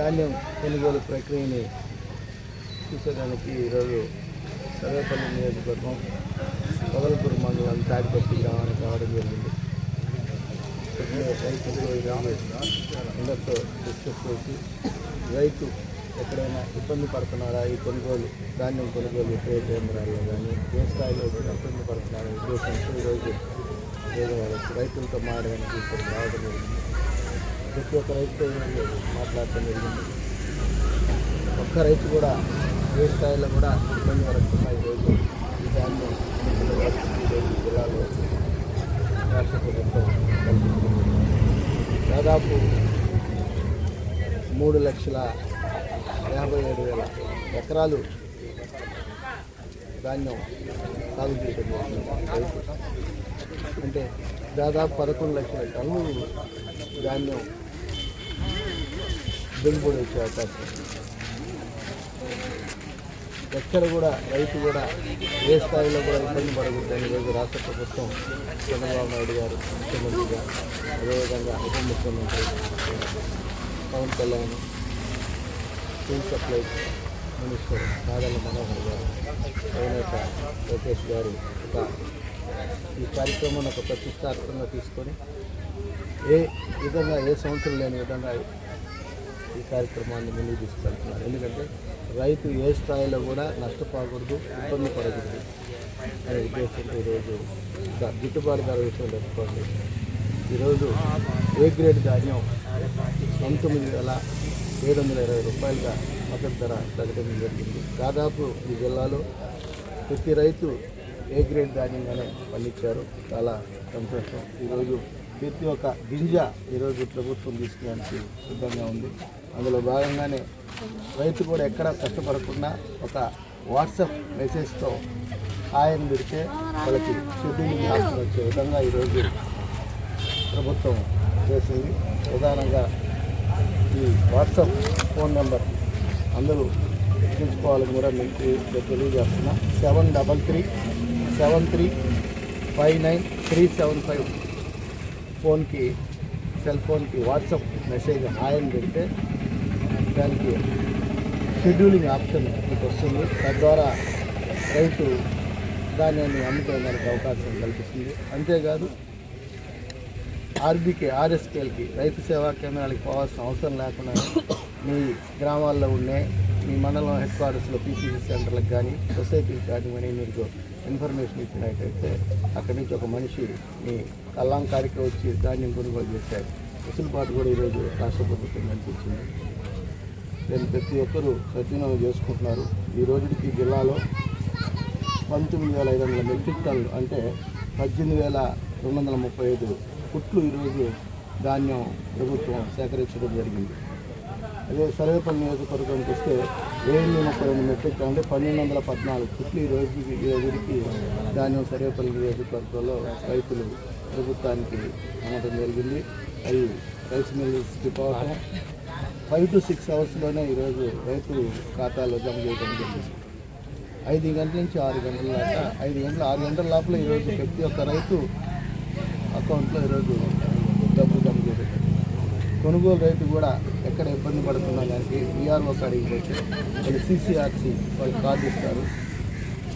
ధాన్యం కొనుగోలు ప్రక్రియని చూసేదానికి ఈరోజు సర్వేపల్లి నియోజకవర్గం పగలపూర్ మండలం తాడిపత్రి గ్రామానికి రావడం జరిగింది. ఇక్కడ రైతులు ఈరోజు అందరితో డిస్కస్ చేసి రైతు ఎక్కడైనా ఇబ్బంది పడుతున్నారా? ఈ కొనుగోలు ధాన్యం కొనుగోలు విక్రయ కేంద్రాల్లో కానీ ఏ స్థాయిలో వచ్చి ఇబ్బంది పడుతున్నారా ఉద్దేశంతో ఈరోజు రైతులతో మాడడానికి ఇక్కడ రావడం జరిగింది. ప్రతి ఒక్క రైతుతో మాట్లాడటం జరిగింది. ఒక్క రైతు కూడా ఏ స్థాయిలో కూడా ఇబ్బంది పడకుండా ఈరోజు ఈ దాన్ని ఈరోజు జిల్లాలో రాష్ట్ర ప్రభుత్వం కల్పిస్తుంది దాదాపు మూడు లక్షల యాభై ఏడు వేల ఎకరాలు ధాన్యం సాగు చేయడం అంటే దాదాపు పదకొండు లక్షల టన్నులు ధాన్యం దిగుబడి వచ్చే అవకాశం ఉంది. ఎక్కడ కూడా రైతు కూడా ఏ స్థాయిలో కూడా ఇబ్బంది పడకూడదని ఈరోజు రాష్ట్ర ప్రభుత్వం చంద్రబాబు నాయుడు గారు ముఖ్యమంత్రిగా అదేవిధంగా ఉప ముఖ్యమంత్రి Pawan Kalyan food supply minister Nadella Manohar గారు అధినేత లోకేష్ గారు ఒక ఈ కార్యక్రమాన్ని ఒక ప్రతిష్టాత్మకంగా తీసుకొని ఏ విధంగా ఏ సంవత్సరం లేని విధంగా ఈ కార్యక్రమాన్ని ముందుకు తీసుకెళ్తున్నారు. ఎందుకంటే రైతు ఏ స్థాయిలో కూడా నష్టపోకూడదు ఇబ్బంది పడకూడదు అనే ఉద్దేశంతో ఈరోజు గిట్టుబాటు ధర విషయం పెట్టుకోండి ఈరోజు ఏ గ్రేడ్ ధాన్యం పంతొమ్మిది వేల ఏడు వందల ఇరవై రూపాయలుగా మద్దతు ధర తగ్గడం జరిగింది. దాదాపు ఈ జిల్లాలో ప్రతి రైతు ఏ గ్రేడ్ ధాన్యంగానే పండించారు చాలా సంతోషం. ఈరోజు ప్రతి ఒక్క గింజ ఈరోజు ప్రభుత్వం తీసుకోవడానికి సిద్ధంగా ఉంది. అందులో భాగంగానే రైతు కూడా ఎక్కడ కష్టపడకుండా ఒక వాట్సాప్ మెసేజ్తో ఆయన పెడితే వాళ్ళకి షెడ్యూల్ వచ్చే విధంగా ఈరోజు ప్రభుత్వం చేసింది. ప్రధానంగా ఈ వాట్సాప్ ఫోన్ నెంబర్ అందరూ తెలుసుకోవాలని కూడా మీకు తెలియజేస్తున్నా. Seven double three seven three five nine three seven five ఫోన్కి సెల్ ఫోన్కి వాట్సాప్ మెసేజ్ హాయ్ అని పెడితే దానికి షెడ్యూలింగ్ ఆప్షన్ మీకు వస్తుంది. తద్వారా రైతు ధాన్యాన్ని అమ్ముకోవడానికి అవకాశం కల్పిస్తుంది. అంతేకాదు ఆర్బీకే ఆర్ఎస్కేఎల్కి రైతు సేవా కేంద్రాలకు పోవాల్సిన అవసరం లేకుండా మీ గ్రామాల్లో ఉండే మీ మండలం హెడ్ క్వార్టర్స్లో పీపీసీ సెంటర్లకు కానీ సొసైటీకి కానీ మీరు ఇన్ఫర్మేషన్ ఇచ్చినట్టయితే అక్కడి నుంచి ఒక మనిషి మీ కల్లాంకారికి వచ్చి ధాన్యం కొనుగోలు చేశారు వెసులుబాటు కూడా ఈరోజు రాష్ట్ర ప్రభుత్వం కనిపించింది నేను ప్రతి ఒక్కరూ సద్వినియోగం చేసుకుంటున్నారు. ఈ రోజుకి జిల్లాలో పంతొమ్మిది వేల ఐదు వందల మెట్రిక్ టన్నులు అంటే పద్దెనిమిది వేల రెండు వందల ముప్పై ఐదు కుట్లు ఈరోజు ధాన్యం ప్రభుత్వం సేకరించడం జరిగింది. అదే సర్వేపల్లి నియోజకవర్గానికి వస్తే వెయ్యి ముప్పై రెండు మెట్రిక్ టన్ అంటే పన్నెండు వందల పద్నాలుగు కుట్లు ఈ రోజుకి ఈ రోజుకి ధాన్యం సర్వేపల్లి నియోజకవర్గంలో రైతులు ప్రభుత్వానికి అమ్మటం జరిగింది. అవి రైస్ మిల్స్కి పోవటం ఫైవ్ టు సిక్స్ అవర్స్లోనే ఈరోజు రైతు ఖాతాలో జమ చేయడం జరిగింది. ఐదు గంటల నుంచి ఆరు గంటల దాకా ఐదు గంటల ఆరు గంటల లోపల ఈరోజు ప్రతి ఒక్క రైతు అకౌంట్లో ఈరోజు డబ్బు జమ చేయడం కొనుగోలు రైతు కూడా ఎక్కడ ఇబ్బంది పడుతున్నా దానికి విఆర్ఓ కాడికి పోతే వాళ్ళు సీసీఆర్సీ వాళ్ళు కార్డు ఇస్తారు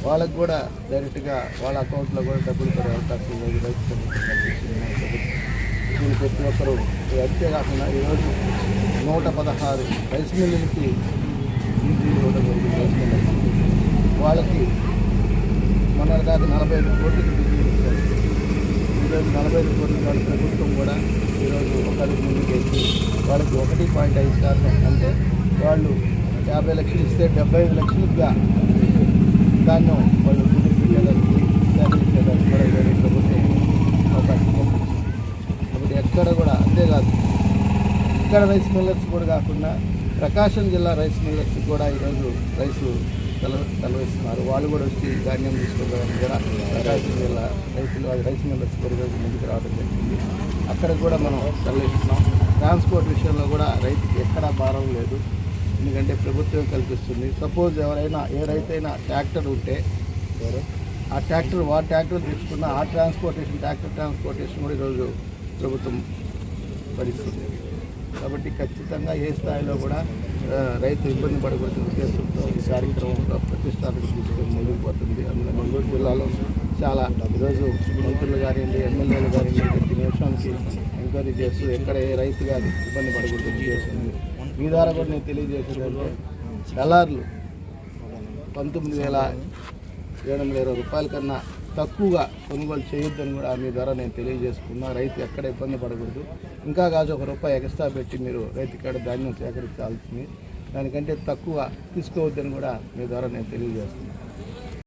వాళ్ళకు కూడా డైరెక్ట్గా వాళ్ళ అకౌంట్లో కూడా డబ్బులు పడే అవకాశం లేదు. రైతు దీన్ని ప్రతి ఒక్కరూ అంతేకాకుండా ఈరోజు నూట పదహారు రైస్ మిల్లులకి ఇవ్వడం జరిగింది వాళ్ళకి మొన్న దాకా నలభై ఐదు కోట్లకి బిల్లు నలభై ఐదు ప్రభుత్వం కూడా ఈరోజు ఒకరికి అడుగు ముందుకు వాళ్ళకి ఒకటి పాయింట్ ఐదు శాతం అంటే వాళ్ళు యాభై లక్షలు ఇస్తే డెబ్బై ఐదు లక్షలుగా దాన్ని వాళ్ళు కుదిరిపించేదానికి సేకరించేదానికి కూడా ఈరోజు ప్రభుత్వం అవకాశం కాబట్టి ఎక్కడ కూడా అంతేకాదు ఇక్కడ రైస్ మిల్లర్స్ కూడా కాకుండా ప్రకాశం జిల్లా రైస్ మిల్లర్స్ కూడా ఈరోజు రైసు తెల తెలవేస్తున్నారు వాళ్ళు కూడా వచ్చి ధాన్యం తీసుకోవడానికి కూడా ప్రకాశం జిల్లా రైతులు అది రైస్ మిల్లర్స్ కూడా ముందుకు రావడం జరిగింది. అక్కడ కూడా మనం తెలవేస్తున్నాం ట్రాన్స్పోర్ట్ విషయంలో కూడా రైతుకి ఎక్కడా భారం లేదు. ఎందుకంటే ప్రభుత్వం కల్పిస్తుంది. సపోజ్ ఎవరైనా ఏ రైతైనా ట్రాక్టర్ ఉంటే ఆ ట్రాక్టర్ వా ట్రాక్టర్ తెచ్చుకున్న ఆ ట్రాన్స్పోర్టేషన్ ట్రాక్టర్ ట్రాన్స్పోర్టేషన్ కూడా ఈరోజు ప్రభుత్వం భరిస్తుంది. కాబట్టి ఖచ్చితంగా ఏ స్థాయిలో కూడా ఆ, రైతు ఇబ్బంది పడకూడదు ఉద్దేశంతో ఈ కార్యక్రమం ఒక ముందుకు పోతుంది. అందులో నెల్లూరు జిల్లాలో చాలా ఈరోజు మంత్రులు గారండి ఎమ్మెల్యేలు గారండి ప్రతి నిమిషానికి ఎంక్వైరీ చేస్తూ ఎక్కడ ఏ రైతు కానీ ఇబ్బంది పడకూడదు చేస్తుంది. మీ ద్వారా కూడా నేను తెలియజేసేదంటే డలార్లు పంతొమ్మిది వేల ఏడు వందల ఇరవై రూపాయల కన్నా తక్కువగా కొనుగోలు చేయొద్దని కూడా మీ ద్వారా నేను తెలియజేసుకున్నా. రైతు ఎక్కడ ఇబ్బంది పడకూడదు. ఇంకా కాదు ఒక రూపాయి ఎక్స్ట్రా పెట్టి మీరు రైతు కాడ ధాన్యం సేకరించాల్సింది. దానికంటే తక్కువ తీసుకోవద్దని కూడా మీ ద్వారా నేను తెలియజేస్తున్నాను.